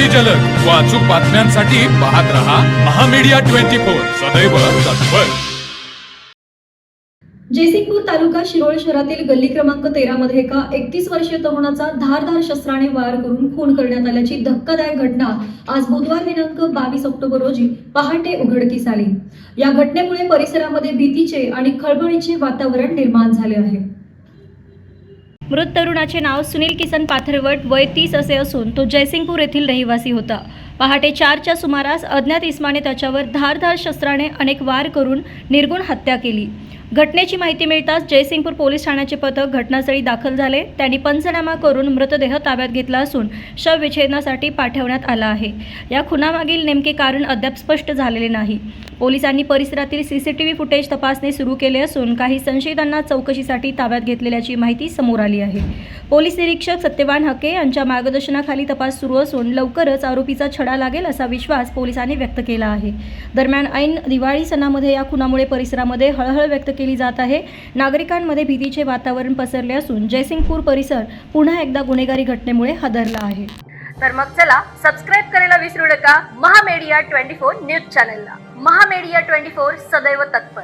अति जलद. व अचूक बातम्यांसाठी पाहत रहा महामीडिया ट्वेंटी फोर. सदैव तत्पर. जयसिंगपूर तालुका शिरोळ शहरातील गल्ली क्रमांक तेरा मध्ये एका एकतीस वर्षीय तरुणाचा धारधार शस्त्राने वार करून खून करण्यात आल्याची धक्कादायक घटना आज बुधवार दिनांक बावीस ऑक्टोबर रोजी पहाटे उघडकीस आली. या घटनेमुळे परिसरामध्ये भीतीचे आणि खळबळीचे वातावरण निर्माण झाले आहे. मृत तरुणाचे नाव सुनील किसन पाथरवट वय तीस असे असून तो जयसिंगपूर येथील रहिवासी होता. पहाटे चारच्या सुमारास अज्ञात इस्माने त्याच्यावर धारधार शस्त्राने अनेक वार करून निर्गुण हत्या केली. घटनेची माहिती मिळताच जयसिंगपूर पोलीस ठाण्याचे पथक घटनास्थळी दाखल झाले. त्यांनी पंचनामा करून मृतदेह ताब्यात घेतला असून शवविच्छेदनासाठी पाठवण्यात आला आहे. या खुनामागील नेमके कारण अद्याप स्पष्ट झालेले नाही. पोलिसांनी परिसरातील सीसीटीव्ही फुटेज तपासणी सुरू केले असून काही संशयितांना चौकशीसाठी ताब्यात घेतलेल्याची माहिती समोर आली आहे. पोलीस निरीक्षक सत्यवान हके यांच्या मार्गदर्शनाखाली तपास सुरू असून लवकरच आरोपीचा छडा लागेल असा विश्वास पोलिसांनी व्यक्त केला आहे. दरम्यान ऐन दिवाळी सणामध्ये या खुनामुळे परिसरामध्ये हळहळ व्यक्त केली जात आहे. नागरिकांमध्ये भीतीचे वातावरण पसरले असून जयसिंगपूर परिसर पुन्हा एकदा गुन्हेगारी घटनेमुळे हादरला आहे. तर मग चला सबस्क्राईब करायला विसरू नका. महामेडिया ट्वेंटी फोर न्यूज चॅनलला. महामेडिया ट्वेंटी फोर सदैव तत्पर.